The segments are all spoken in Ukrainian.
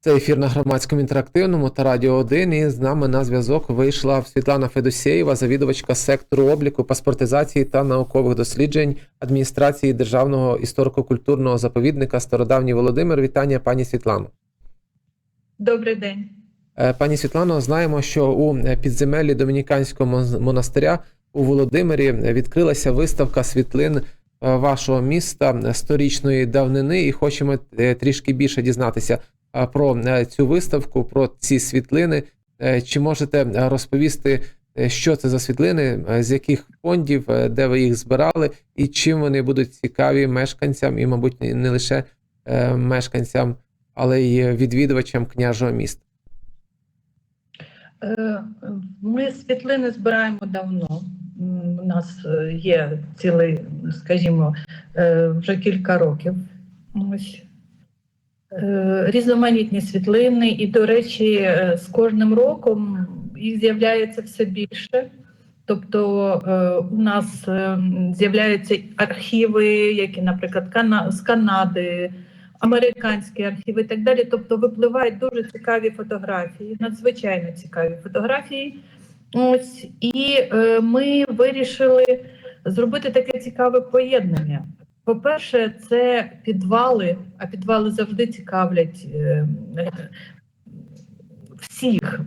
Це ефір на громадському інтерактивному та радіо 1. І з нами на зв'язок вийшла Світлана Федосєєва, завідувачка сектору обліку, паспортизації та наукових досліджень адміністрації Державного історико-культурного заповідника Стародавній Володимир. Вітання, пані Світлано. Добрий день. Е, Пані Світлано, знаємо, що у підземеллі Домініканського монастиря у Володимирі відкрилася виставка світлин е, вашого міста е, сторічної давнини, і хочемо трішки більше дізнатися про е, цю виставку, про ці світлини. Е, Чи можете е, розповісти, що це за світлини, з яких фондів, де ви їх збирали, і чим вони будуть цікаві мешканцям, і, мабуть, не лише мешканцям, але й відвідувачам княжого міста? Ми світлини збираємо давно. У нас є цілий, скажімо, вже кілька років. Ось. Е, Різноманітні світлини, і, до речі, е, з кожним роком їх з'являється все більше. Тобто е, у нас з'являються архіви, які, наприклад, з Канади, американські архіви і так далі. Тобто випливають дуже цікаві фотографії, надзвичайно цікаві фотографії. Ось і ми вирішили зробити таке цікаве поєднання. По-перше, це підвали, а підвали завжди цікавлять е, всіх,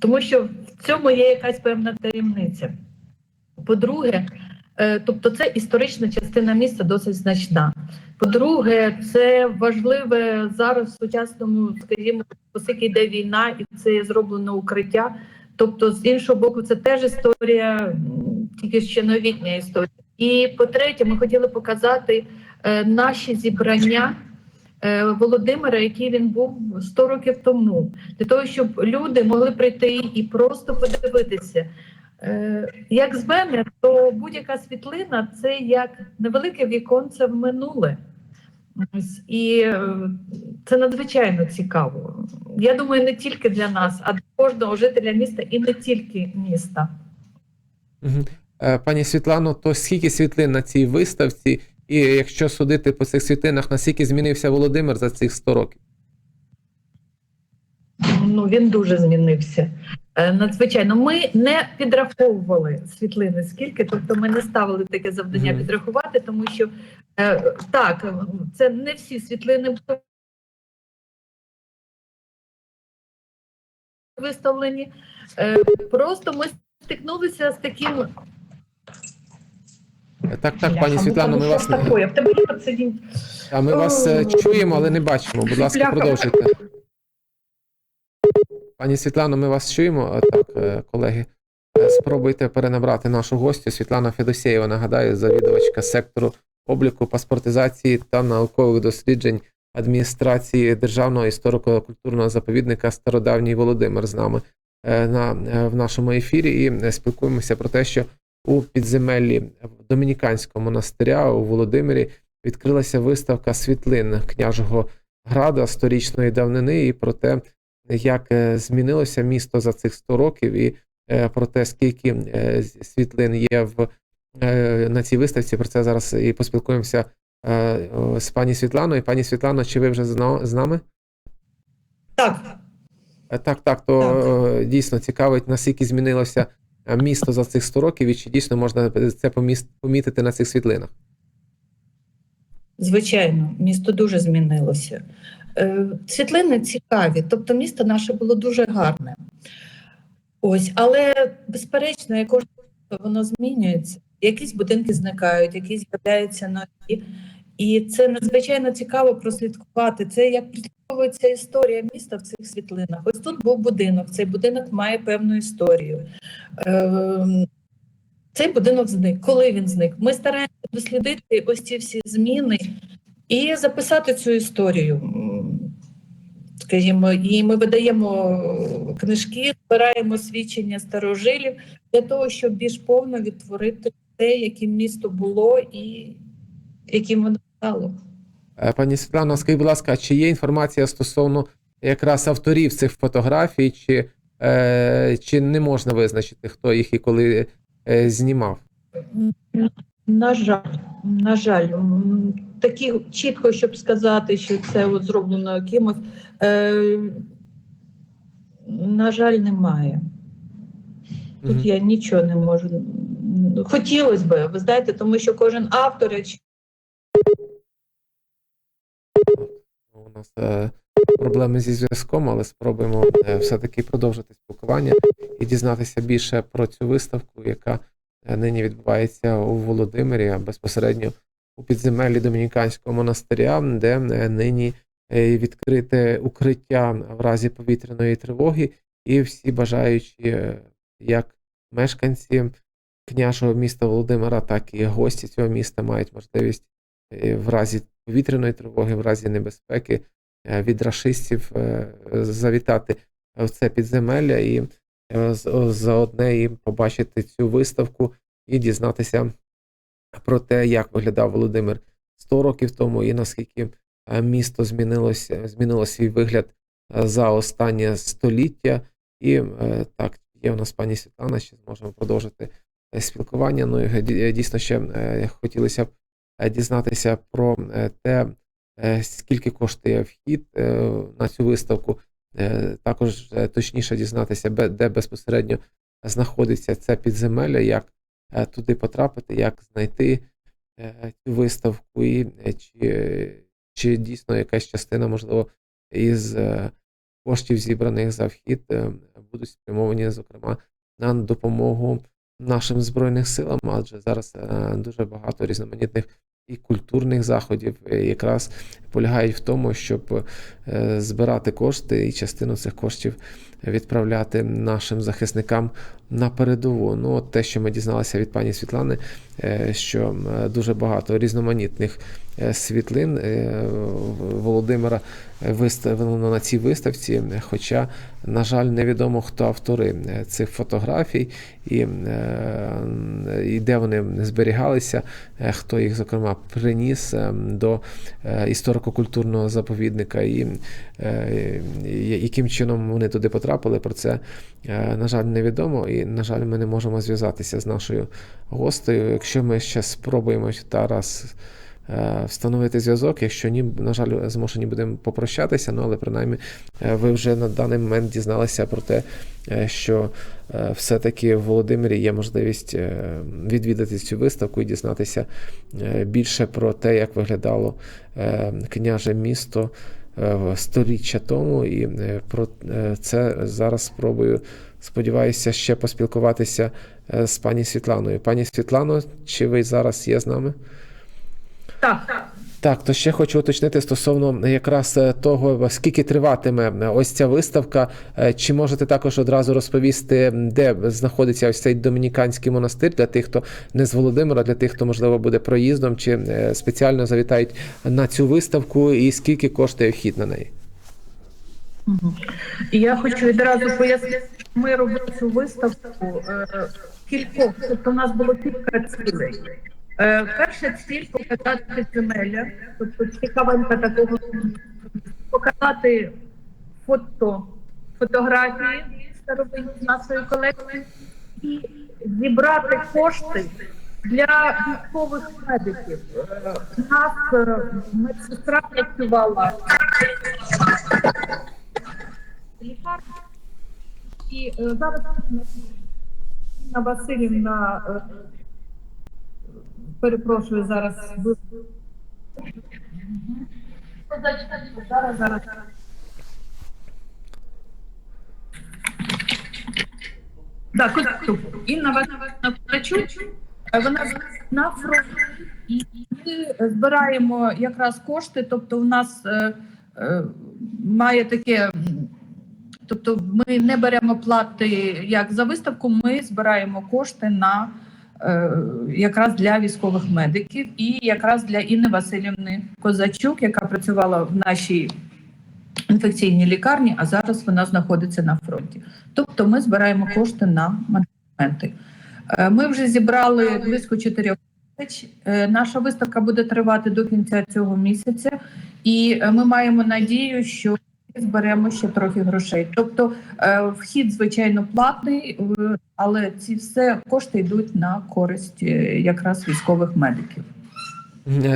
тому що в цьому є якась певна таємниця. По-друге, е, тобто це історична частина міста досить значна. По-друге, це важливе зараз в сучасному, скажімо, оскільки йде війна, і це є зроблено укриття. Тобто, з іншого боку, це теж історія, тільки ще новітня історія. І по-третє, ми хотіли показати е, наші зібрання е, Володимира, який він був 100 років тому, для того, щоб люди могли прийти і просто подивитися. Е, Як з мене, то будь-яка світлина це як невелике віконце в минуле. І це надзвичайно цікаво. Я думаю, не тільки для нас, а для кожного жителя міста і не тільки міста. Е, Пані Світлано, то скільки світлин на цій виставці, і якщо судити по цих світлинах, наскільки змінився Володимир за цих 100 років? Ну він дуже змінився. Е, Надзвичайно, ми не підраховували світлини скільки, тобто ми не ставили таке завдання підрахувати, тому що е, так, це не всі світлини виставлені. Просто ми стикнулися з таким. Так, так, пані Світлано, ми вас, оце а ми вас е, чуємо, але не бачимо. Будь ласка, продовжуйте. Пані Світлано, ми вас чуємо. Так, е, колеги, е, спробуйте перенабрати нашу гостю. Світлана Федосєєва, нагадаю, завідувачка сектору обліку, паспортизації та наукових досліджень адміністрації Державного історико-культурного заповідника Стародавній Володимир з нами на, в нашому ефірі і спілкуємося про те, що у підземеллі Домініканського монастиря у Володимирі відкрилася виставка світлин княжого града сторічної давнини і про те, як е, змінилося місто за цих 100 років, і е, про те, скільки е, світлин є в, на цій виставці. Про це зараз і поспілкуємося з пані Світланою. Пані Світлано, чи ви вже з нами? Так, Так, так, то Так. дійсно цікавить, наскільки змінилося місто за цих 100 років, і чи дійсно можна це помітити на цих світлинах. Звичайно, місто дуже змінилося. Е, Світлини цікаві, тобто місто наше було дуже гарне. Ось, але безперечно, як кожне воно змінюється. Якісь будинки зникають, якісь з'являються нові. І це надзвичайно цікаво прослідкувати. Це як прослідковується історія міста в цих світлинах. Ось тут був будинок. Цей будинок має певну історію. Ем, Цей будинок зник. Коли він зник? Ми стараємося дослідити ось ці всі зміни і записати цю історію. Скажімо, і ми видаємо книжки, збираємо свідчення старожилів для того, щоб більш повно відтворити те, яким місто було і яким воно стало. Е, Пані Світлано, скажіть, будь ласка, чи є інформація стосовно якраз авторів цих фотографій, чи, е, чи не можна визначити, хто їх і коли е, знімав? На жаль, на жаль, такі чітко, щоб сказати, що це от зроблено кимось, е, на жаль, немає. Тут Мгм. я нічого не можу. Хотілося б, ви знаєте, тому що кожен автор, У нас е, проблеми зі зв'язком, але спробуємо е, все-таки продовжити спілкування і дізнатися більше про цю виставку, яка е, нині відбувається у Володимирі, а безпосередньо у підземеллі Домініканського монастиря, де е, нині е, відкрите укриття в разі повітряної тривоги, і всі бажаючі, як мешканці княжого міста Володимира, так і гості цього міста мають можливість в разі повітряної тривоги, в разі небезпеки е, від рашистів е, завітати в це підземелля і е, з- заодне і побачити цю виставку і дізнатися про те, як виглядав Володимир 100 років тому, і наскільки е, місто змінилося, змінило свій вигляд е, за останнє століття. І е, так, є у нас пані Світлана, ще зможемо продовжити е, спілкування. Ну і дійсно ще е, хотілося б е, дізнатися про е, те, е, скільки коштує вхід е, на цю виставку. Е, Також е, точніше дізнатися, де безпосередньо знаходиться це підземелля, як е, туди потрапити, як знайти е, цю виставку, і е, чи, чи дійсно якась частина, можливо, із е, коштів, зібраних за вхід, е, будуть спрямовані, зокрема, на допомогу нашим Збройним силам, адже зараз е, дуже багато різноманітних і культурних заходів якраз полягають в тому, щоб е, збирати кошти і частину цих коштів відправляти нашим захисникам на передову. Ну, от те, що ми дізналися від пані Світлани, е, що дуже багато різноманітних е, світлин е, Володимира виставлено на цій виставці. Хоча, на жаль, невідомо, хто автори цих фотографій і, і де вони зберігалися, хто їх, зокрема, приніс до історико-культурного заповідника, і- яким чином вони туди потрапили, про це, е, на жаль, невідомо. І, на жаль, ми не можемо зв'язатися з нашою гостею. Якщо ми ще спробуємо та раз е, встановити зв'язок, якщо ні, на жаль, змушені будемо попрощатися, ну але принаймні е, ви вже на даний момент дізналися про те, що все-таки в Володимирі є можливість відвідати цю виставку і дізнатися більше про те, як виглядало княже місто сторіччя тому, і е, про е, це зараз спробую. Сподіваюся, ще поспілкуватися е, з пані Світланою. Пані Світлано, чи ви зараз є з нами? так, Так, то ще хочу уточнити стосовно якраз е, того, скільки триватиме е, ось ця виставка. Е, Чи можете також одразу розповісти, де знаходиться ось цей домініканський монастир для тих, хто не з Володимира, для тих, хто можливо буде проїздом, чи е, спеціально завітають на цю виставку, і скільки коштує вхід на неї? Я хочу відразу пояснити, що ми робили цю виставку е, кількох, тобто у нас було кілька цілей. Е, перша ціль показати підземелля, тобто цікавинка такого показати фото, фотографії старовинні нашої колекції і зібрати кошти для військових медиків. У нас е, медсестра працювала лікарні. І е, зараз Васильівна, перепрошую, зараз зараз, зараз. Так, Костюк. Інна Васильівна Кутачук, е, вона на фронті, і ми збираємо якраз кошти, тобто у нас е, е, має таке. Тобто ми не беремо плати як за виставку, ми збираємо кошти на якраз для військових медиків і якраз для Інни Васильівни Козачук, яка працювала в нашій інфекційній лікарні, а зараз вона знаходиться на фронті. Тобто ми збираємо кошти на медикаменти. Е, Ми вже зібрали близько 4 тисяч. Е, Наша виставка буде тривати до кінця цього місяця, і е, ми маємо надію, що зберемо ще трохи грошей. Тобто е, вхід, звичайно, платний, е, але ці все кошти йдуть на користь е, якраз військових медиків.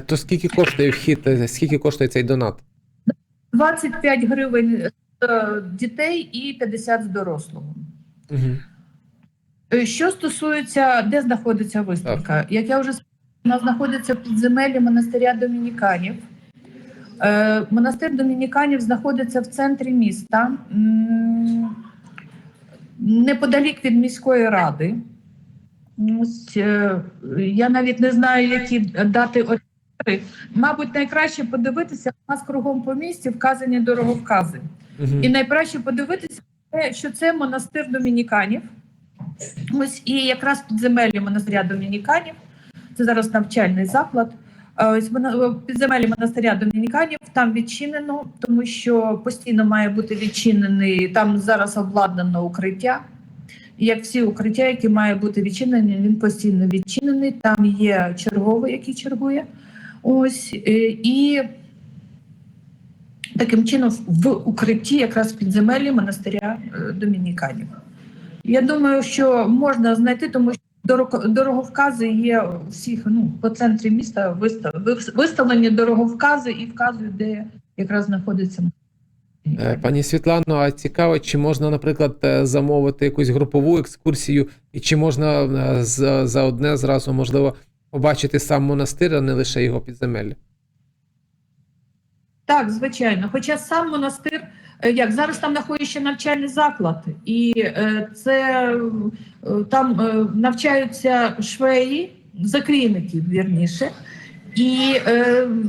То скільки коштує вхід, скільки коштує цей донат? 25 гривень з дітей і 50 з дорослого. Угу. Що стосується, де знаходиться виставка, як я вже сказала, вона знаходиться в підземеллі монастиря Домініканів. Е, Монастир Домініканів знаходиться в центрі міста, неподалік від міської ради. Ось, е, я навіть не знаю, які дати орієнтири. Мабуть, найкраще подивитися, у нас кругом по місті вказані дороговкази. Угу. І найкраще подивитися, що це монастир домініканів. Ось і якраз підземелі монастиря домініканів. Це зараз навчальний заклад. Е, Ось підземелі монастиря домініканів там відчинено, тому що постійно має бути відчинений. Там зараз обладнано укриття. Як всі укриття, які мають бути відчинені, він постійно відчинений. Там є черговий, який чергує. Ось е, і таким чином в укритті якраз підземелі монастиря е, домініканів. Я думаю, що можна знайти, тому що дороговкази є у всіх ну, по центрі міста виставлені дороговкази і вказують, де якраз знаходиться. Е, Пані Світлано, а цікаво, чи можна, наприклад, е, замовити якусь групову екскурсію, і чи можна е, за одне зразу, можливо, побачити сам монастир, а не лише його підземелля? Так, звичайно. Хоча сам монастир, е, як зараз там знаходиться ще навчальний заклад, і е, це е, там навчаються швеї, закрійники, вірніше, і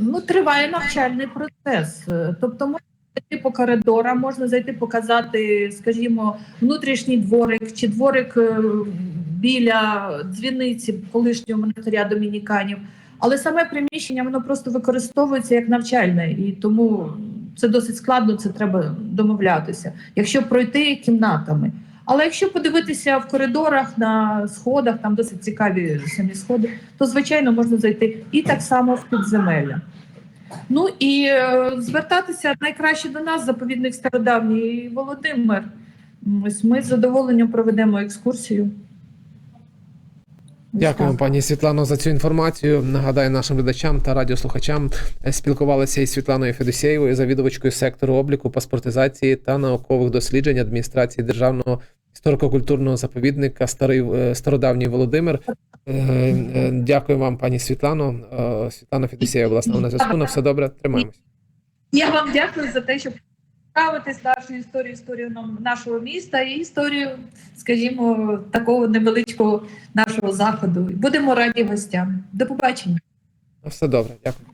ну, триває навчальний процес. Тобто можна зайти по коридорам, можна зайти показати, скажімо, внутрішній дворик чи дворик біля дзвіниці колишнього монастиря домініканів. Але саме приміщення воно просто використовується як навчальне, і тому це досить складно, це треба домовлятися. Якщо пройти кімнатами. Але якщо подивитися в коридорах на сходах, там досить цікаві самі сходи, то звичайно можна зайти і так само в підземелля. Ну і е, звертатися найкраще до нас, заповідник стародавній Володимир. Ось ми з задоволенням проведемо екскурсію. Так. пані Світлано, за цю інформацію. Нагадаю нашим глядачам та радіослухачам е, спілкувалися із Світланою Федосєєвою, завідувачкою сектору обліку, паспортизації та наукових досліджень адміністрації державного історико-культурного заповідника Старий е, Стародавній Володимир. Е, Дякую вам, пані Світлано. Світлана Федосєєва, власне, на зв'язку. На все добре. Тримаємось. Я вам дякую за те, що цікавитесь нашу історію, історію нашого міста і історію, скажімо, такого невеличкого нашого заходу. Будемо раді гостям. До побачення. Все добре. Дякую.